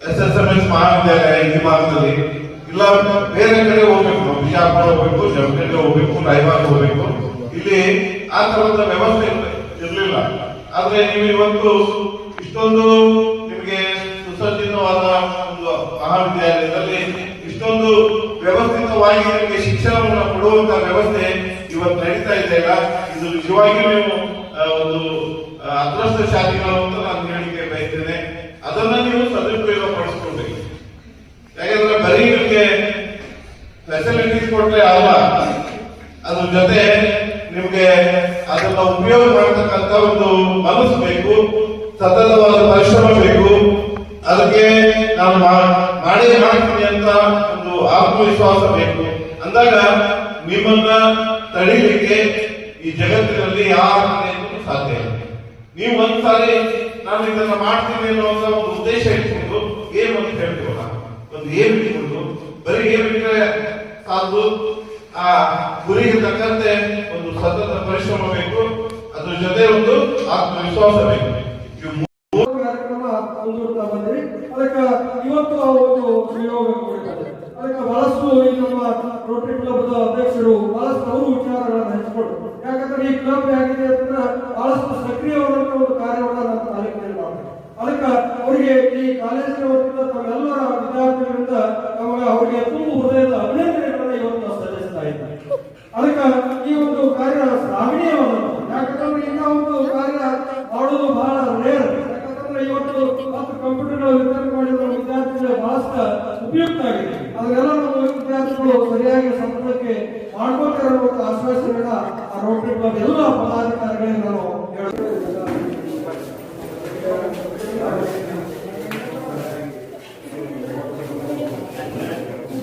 S S M S ಮಹಾವಿದ್ಯಾಲಯ ಇಲ್ಲ ಬೇರೆ ಕಡೆ ಹೋಗ್ಬೇಕು ನಾವು ಬಿಜಾಪುರ ಹೋಗ್ಬೇಕು ಜಮ್ಮಿಗೆ ಹೋಗ್ಬೇಕು ರಾಯಬಾಗ್ ಹೋಗ್ಬೇಕು. ಇಲ್ಲಿ ಆ ತರದ ವ್ಯವಸ್ಥೆ ಇರಲಿಲ್ಲ. ಆದ್ರೆ ನೀವು ಇವತ್ತು ಇಷ್ಟೊಂದು ನಿಮಗೆ ಸುಸಜ್ಜಿತವಾದ ಒಂದು ಮಹಾವಿದ್ಯಾಲಯದಲ್ಲಿ ಇಷ್ಟೊಂದು ವ್ಯವಸ್ಥಿತವಾಗಿ ನಿಮಗೆ ಶಿಕ್ಷಣವನ್ನು ಕೊಡುವಂತ ವ್ಯವಸ್ಥೆ ಇವತ್ತು ನಡೀತಾ ಇದೆಯಲ್ಲ ಇದು ನಿಜವಾಗಿಯೂ ಒಂದು ಅದೃಷ್ಟ ಶಾಲೆಗಳ ಒಂದು ನೀವು ಸದುಪಯೋಗ ಪಡಿಸ್ಕೊಂಡ್ರಿ. ಯಾಕಂದ್ರೆ ಬರೀ ನಿಮಗೆ ಫೆಸಿಲಿಟೀಸ್ ಕೊಟ್ರೆ ಅಲ್ವಾ? ಅದ್ರ ಜೊತೆ ನಿಮಗೆ ಅದನ್ನ ಉಪಯೋಗ ಮಾಡತಕ್ಕಂತ ಒಂದು ಮನಸ್ಸು ಬೇಕು, ಸತತವಾದ ಪರಿಶ್ರಮ ಬೇಕು. ಅದಕ್ಕೆ ನಾನು ಮಾಡೇ ಮಾಡ್ತೀನಿ ಅಂತ ಒಂದು ಆತ್ಮವಿಶ್ವಾಸ ಬೇಕು. ಅಂದಾಗ ನಿಮ್ಮನ್ನ ತಡೀಲಿಕ್ಕೆ ಈ ಜಗತ್ತಿನಲ್ಲಿ ಯಾರ ಸಾಧ್ಯ ಇಲ್ಲ. ನೀವು ಒಂದ್ಸಾರಿ ನಾವು ಇದನ್ನ ಮಾಡ್ತೀವಿ ಅನ್ನೋ ಒಂದು ಉದ್ದೇಶ ಇಟ್ಕೊಂಡು ಏನು ಅಂತ ಹೇಳ್ತೀವಲ್ಲ? ಒಂದು ಏನು ಇಟ್ಕೊಂಡು, ಬರೀ ಏಮ್ ಇಟ್ಟರೆ ಅದು ಆ ಗುರಿಗೆ ತಕ್ಕಂತೆ ಒಂದು ಸತತ ಪರಿಶ್ರಮ ಬೇಕು, ಅದ್ರ ಜೊತೆ ಒಂದು ಆತ್ಮವಿಶ್ವಾಸ ಬೇಕು. ಕಾರ್ಯಕ್ರಮ ಇವತ್ತು ಆ ಒಂದು ಅದಕ್ಕೆ ನಮ್ಮ ರೋಟರಿ ಕ್ಲಬ್ದ ಅಧ್ಯಕ್ಷರು ಬಹಳಷ್ಟು ಅವರು ವಿಚಾರಗಳನ್ನು ಹಂಚಿಕೊಂಡ್ರು. ಯಾಕಂದ್ರೆ ಈ ಕ್ಲಬ್ ಆಗಿದೆ ಐಐಟಿ ಕಾಲೇಜಿನ ವತಿಯಿಂದ ತಮ್ಮೆಲ್ಲರ ವಿದ್ಯಾರ್ಥಿಗಳಿಂದ ನಮಗೆ ಅವರಿಗೆ ತುಂಬ ಹೃದಯದ ಅಭಿನಂದನೆಗಳನ್ನ ಇವತ್ತು ಸಲ್ಲಿಸ್ತಾ ಇದ್ದಾರೆ ಅದಕ್ಕೆ ಈ ಒಂದು ಕಾರ್ಯ ಶ್ರಾವಣೀಯವಾದದ್ದು. ಯಾಕಂದ್ರೆ ಇಂಥ ಒಂದು ಕಾರ್ಯ ಮಾಡುವುದು ಬಹಳ ರೇರ್ ಯಾಕಂದ್ರೆ ಇವತ್ತು ಹತ್ತು ಕಂಪ್ಯೂಟರ್ಗಳ ವಿತರಣೆ ಮಾಡಿದ ವಿದ್ಯಾರ್ಥಿಗಳ ಬಹಳಷ್ಟ ಉಪಯುಕ್ತ ಆಗಿದೆ. ಅದನ್ನೆಲ್ಲ ನಮ್ಮ ವಿದ್ಯಾರ್ಥಿಗಳು ಸರಿಯಾಗಿ ಸಂಪರ್ಕಕ್ಕೆ ಮಾಡ್ಬೇಕಾಗಿರುವಂತಹ ಆಶ್ವಾಸನೆಗಳ ಆ ರೋಡ್ ಎಲ್ಲ ಪದಾಧಿಕಾರಿಗಳಿಗೆ